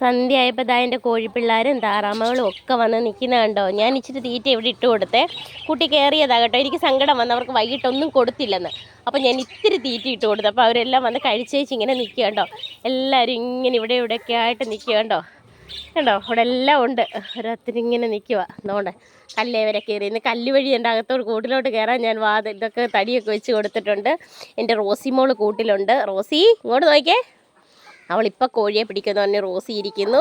സന്ധ്യ ആയപ്പോൾ ദാ എന്റെ കോഴിപ്പിള്ളാരും താറാമകളും ഒക്കെ വന്ന് നിൽക്കുന്ന കണ്ടോ? ഞാൻ ഇച്ചിരി തീറ്റ ഇവിടെ ഇട്ട് കൊടുത്തേ. കുട്ടി കയറിയതാ കേട്ടോ. എനിക്ക് സങ്കടം വന്ന്. അവർക്ക് വൈകിട്ടൊന്നും കൊടുത്തില്ലെന്ന്. അപ്പോൾ ഞാൻ ഇത്തിരി തീറ്റ ഇട്ട് കൊടുത്തു. അപ്പോൾ അവരെല്ലാം വന്ന് കഴിച്ചേച്ച് ഇങ്ങനെ നിൽക്കുക കേട്ടോ എല്ലാവരും ഇങ്ങനെ ഇവിടെ ഇവിടെയൊക്കെ ആയിട്ട് നിൽക്കുക കേട്ടോ കണ്ടോ? അവിടെ എല്ലാം ഉണ്ട്. ഓരോരുത്തരിങ്ങനെ നിൽക്കുക അതുകൊണ്ട് കല്ലേ വരെ കയറി ഇന്ന് കല്ല് വഴി എന്റെ അകത്തോട് കൂട്ടിലോട്ട് കയറാൻ ഞാൻ വാത് ഇതൊക്കെ തടിയൊക്കെ വെച്ച് കൊടുത്തിട്ടുണ്ട്. എന്റെ റോസി മോൾ കൂട്ടിലുണ്ട്. റോസി ഇങ്ങോട്ട് നോക്കിയേ. അവളിപ്പോൾ കോഴിയെ പിടിക്കുന്നു പറഞ്ഞ് റോസി ഇരിക്കുന്നു.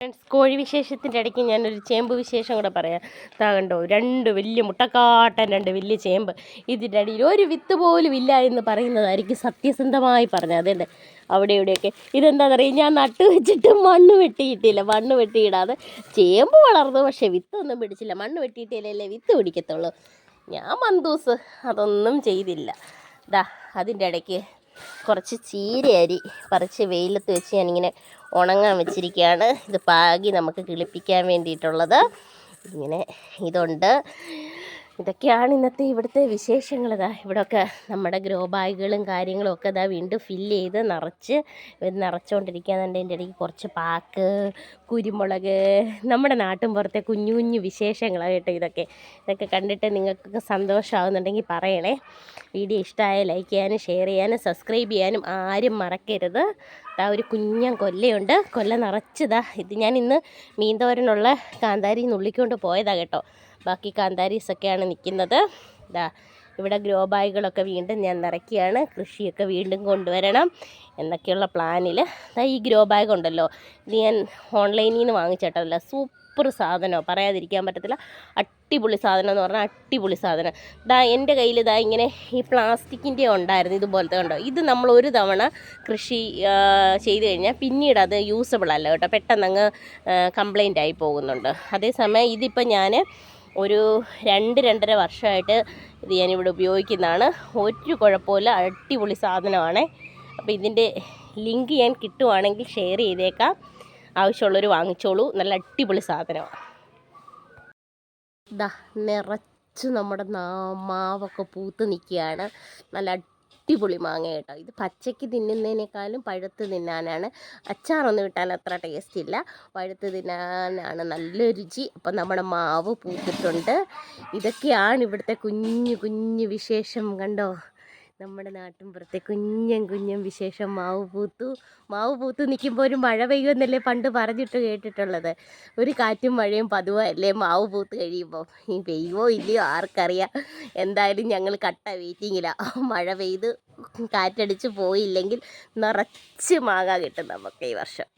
ഫ്രണ്ട്സ് കോഴി വിശേഷത്തിന്റെ ഇടയ്ക്ക് ഞാനൊരു ചേമ്പ് വിശേഷം കൂടെ പറയാം. താ കണ്ടോ രണ്ട് വലിയ മുട്ടക്കാട്ടൻ രണ്ട് വലിയ ചേമ്പ്. ഇതിന്റെ ഇടയിൽ ഒരു വിത്ത് പോലും ഇല്ല എന്ന് പറയുന്നതായിരിക്കും സത്യസന്ധമായി പറഞ്ഞത്. അതുണ്ട് അവിടെ ഇവിടെയൊക്കെ. ഇതെന്താണെന്നറിയാം ഞാൻ നട്ടു വെച്ചിട്ട് മണ്ണ് വെട്ടിയിട്ടില്ല. മണ്ണ് വെട്ടിയിടാതെ ചേമ്പ് വളർന്നു പക്ഷേ വിത്തൊന്നും പിടിച്ചില്ല. മണ്ണ് വെട്ടിയിട്ടില്ലല്ലേ വിത്ത് പിടിക്കത്തുള്ളൂ. ഞാൻ മന്തൂസ് അതൊന്നും ചെയ്തില്ല. ദാ അതിന്റെ ഇടയ്ക്ക് കുറച്ച് ചീര അരി പറിച്ച് വെയിലത്ത് വെച്ച് ഞാനിങ്ങനെ ഉണങ്ങാൻ വെച്ചിരിക്കുകയാണ്. ഇത് പാകി നമുക്ക് കിളിപ്പിക്കാൻ വേണ്ടിയിട്ടുള്ളത്. ഇങ്ങനെ ഇതുണ്ട്. ഇതൊക്കെയാണ് ഇന്നത്തെ ഇവിടുത്തെ വിശേഷങ്ങൾ. ഇതാ ഇവിടെയൊക്കെ നമ്മുടെ ഗ്രോ ബാഗുകളും കാര്യങ്ങളും ഒക്കെ ഇതാ വീണ്ടും ഫില്ല് ചെയ്ത് നിറച്ച് നിറച്ചുകൊണ്ടിരിക്കുകയെന്നുണ്ട് എന്റെ ഇടയ്ക്ക് കുറച്ച് പാക്ക് കുരുമുളക് നമ്മുടെ നാട്ടിൻ പുറത്തെ കുഞ്ഞു കുഞ്ഞു വിശേഷങ്ങളാണ് കേട്ടോ ഇതൊക്കെ. ഇതൊക്കെ കണ്ടിട്ട് നിങ്ങൾക്കൊക്കെ സന്തോഷമാകുന്നുണ്ടെങ്കിൽ പറയണേ. വീഡിയോ ഇഷ്ടമായ ലൈക്ക് ചെയ്യാനും ഷെയർ ചെയ്യാനും സബ്സ്ക്രൈബ് ചെയ്യാനും ആരും മറക്കരുത്. ദാ ഒരു കുഞ്ഞൻ കൊല്ലയുണ്ട്. കൊല്ല നിറച്ചതാ ഇത് ഞാൻ ഇന്ന് മീൻതോരനുള്ള കാന്താരി നുള്ളിക്കൊണ്ട് പോയതാണ് കേട്ടോ. ബാക്കി കാന്താരീസൊക്കെയാണ് നിൽക്കുന്നത്. ഇതാ ഇവിടെ ഗ്രോ ബാഗുകളൊക്കെ വീണ്ടും ഞാൻ നിറയ്ക്കുകയാണ്. കൃഷിയൊക്കെ വീണ്ടും കൊണ്ടുവരണം എന്നൊക്കെയുള്ള പ്ലാനിൽ ഈ ഗ്രോ ബാഗ് ഉണ്ടല്ലോ ഇത് ഞാൻ ഓൺലൈനിൽ നിന്ന് വാങ്ങിച്ചിട്ടല്ല സൂപ്പർ സാധനമോ പറയാതിരിക്കാൻ പറ്റത്തില്ല. അടിപൊളി സാധനം എന്ന് പറഞ്ഞാൽ അടിപൊളി സാധനം. ദാ എന്റെ കയ്യിൽ ഇതാ ഇങ്ങനെ ഈ പ്ലാസ്റ്റിക്കിന്റെ ഉണ്ടായിരുന്നു ഇതുപോലത്തെ കണ്ടോ? ഇത് നമ്മൾ ഒരു തവണ കൃഷി ചെയ്ത് കഴിഞ്ഞാൽ പിന്നീട് അത് യൂസബിൾ അല്ല കേട്ടോ. പെട്ടെന്ന് അങ്ങ് കംപ്ലൈന്റ് ആയി പോകുന്നുണ്ട്. അതേസമയം ഇതിപ്പോൾ ഞാൻ ഒരു രണ്ട് രണ്ടര വർഷമായിട്ട് ഇത് ഞാനിവിടെ ഉപയോഗിക്കുന്നതാണ്. ഒരു കുഴപ്പമില്ല അടിപൊളി സാധനമാണ്. അപ്പോൾ ഇതിന്റെ ലിങ്ക് ഞാൻ കിട്ടുവാണെങ്കിൽ ഷെയർ ചെയ്തേക്കാം. ആവശ്യമുള്ളവർ വാങ്ങിച്ചോളൂ. നല്ല അടിപൊളി സാധനമാണ്. ദാ നിറച്ച് നമ്മുടെ മാവൊക്കെ പൂത്ത് നിൽക്കുകയാണ്. നല്ല അടിപൊളി മാങ്ങ കേട്ടോ. ഇത് പച്ചയ്ക്ക് തിന്നുന്നതിനേക്കാളും പഴുത്ത് തിന്നാനാണ്. അച്ചാറൊന്നും ഇട്ടാൽ അത്ര ടേസ്റ്റ് ഇല്ല. പഴുത്ത് തിന്നാനാണ് നല്ല രുചി. അപ്പം നമ്മുടെ മാവ് പൂത്തിട്ടുണ്ട്. ഇതൊക്കെയാണ് ഇവിടുത്തെ കുഞ്ഞു കുഞ്ഞു വിശേഷം കണ്ടോ? നമ്മുടെ നാട്ടിൻപുറത്തെ കുഞ്ഞൻ കുഞ്ഞും വിശേഷം മാവ് പൂത്തു. മാവ് പൂത്തു നിൽക്കുമ്പോൾ ഒരു മഴ പെയ്യുമെന്നല്ലേ പണ്ട് പറഞ്ഞിട്ട് കേട്ടിട്ടുള്ളത്. ഒരു കാറ്റും മഴയും പതിവല്ലേ മാവ് പൂത്ത് കഴിയുമ്പോൾ ഈ പെയ്യുമോ ഇല്ലയോ ആർക്കറിയാം. എന്തായാലും ഞങ്ങൾ കട്ട വെയിറ്റിങ്ങിലാണ് മഴ പെയ്ത് കാറ്റടിച്ച് പോയില്ലെങ്കിൽ നിറച്ച് മാങ്ങ കിട്ടും നമുക്ക് ഈ വർഷം.